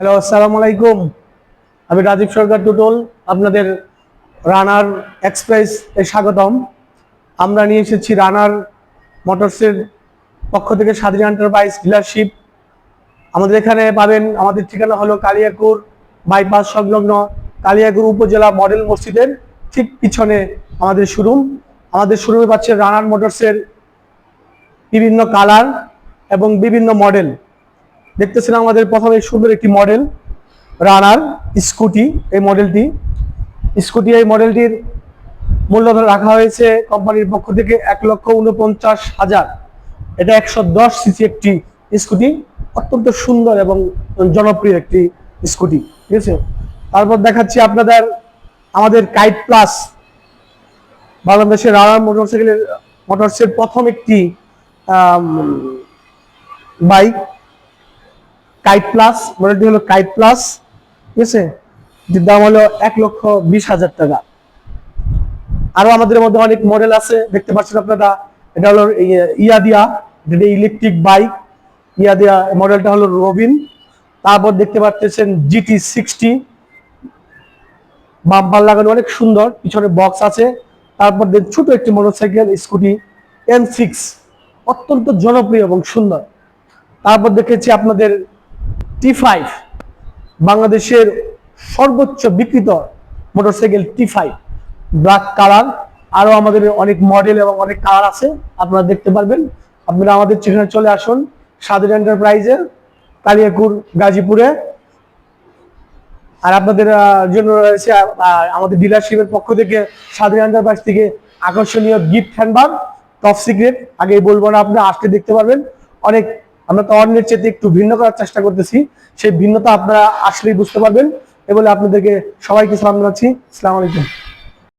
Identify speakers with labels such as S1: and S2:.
S1: Hello আসসালামু আলাইকুম আমি রাজীব সরকার টুটুল, আপনাদের রানার এক্সপ্রেস এ স্বাগতম। আমরা নিয়ে এসেছি রানার মোটরসের পক্ষ থেকে স্বাধীন এন্টারপ্রাইজ ডিলারশিপ। আমাদের এখানে পাবেন, আমাদের ঠিকানা হলো কালিয়াকুর বাইপাস সংলগ্ন কালিয়াকুর উপজেলা মডেল মসজিদের ঠিক পিছনে আমাদের শোরুম। আমাদের শোরুমে পাচ্ছে রানার মোটরসের বিভিন্ন কালার এবং বিভিন্ন মডেল। দেখতেছেন আমাদের প্রথমে সুন্দর একটি মডেল রানার স্কুটি এই মডেলটি স্কুটি এই মডেলটির মূল্য রাখা হয়েছে কোম্পানির পক্ষ থেকে এক লক্ষ উনপঞ্চাশ হাজার। এটা একশো দশ সিসি একটি স্কুটি অত্যন্ত সুন্দর এবং জনপ্রিয় একটি স্কুটি ঠিক আছে? তারপর দেখাচ্ছি আপনাদের আমাদের কাইট প্লাস বাংলাদেশের রানার মোটরসাইকেলের মোটরসের প্রথম একটি বাইক কাইট প্লাস মডেলটি হলো কাইট প্লাস ঠিক আছে? এটির দাম হলো এক লক্ষ বিশ হাজার টাকা। আরও আমাদের মধ্যে অনেক মডেল আছে, দেখতে পাচ্ছেন আপনারা, এটা হলো ইয়ে- ইয়াদিয়া, যেটা ইলেকট্রিক বাইক ইয়াদিয়া মডেলটা হলো রবিন তারপর দেখতে পাচ্ছেন জিটি সিক্সটি বাম্পার লাগানো অনেক সুন্দর, পিছনে বক্স আছে, তারপর ছোট একটি মোটরসাইকেল স্কুটি এন সিক্স অত্যন্ত জনপ্রিয় এবং সুন্দর। তারপর দেখেছি আপনাদের টি ফাইভ বাংলাদেশের সর্বোচ্চ বিক্রিত মোটরসাইকেল টি ফাইভ ব্ল্যাক কালার আরও আমাদের অনেক মডেল এবং অনেক কালার আছে, আপনারা দেখতে পারবেন। আপনারা আমাদের সেখানে চলে আসুন স্বাধীন এন্টারপ্রাইজে কালিয়াকুর, গাজীপুরে। আর আপনাদের জন্য রয়েছে আমাদের ডিলারশিপের পক্ষ থেকে স্বাধীন এন্টারপ্রাইজ থেকে আকর্ষণীয় গিফট হ্যান্ডবার টপ সিক্রেট আগেই বলব না আপনি আসতে দেখতে পারবেন। অনেক আমরা তো অন্যের চেয়ে একটু ভিন্ন করার চেষ্টা করতেছি। সেই ভিন্নতা আপনারা আসলেই বুঝতে পারবেন। এ বলে আপনাদেরকে সবাইকে সালাম জানাচ্ছি। আসসালামু আলাইকুম।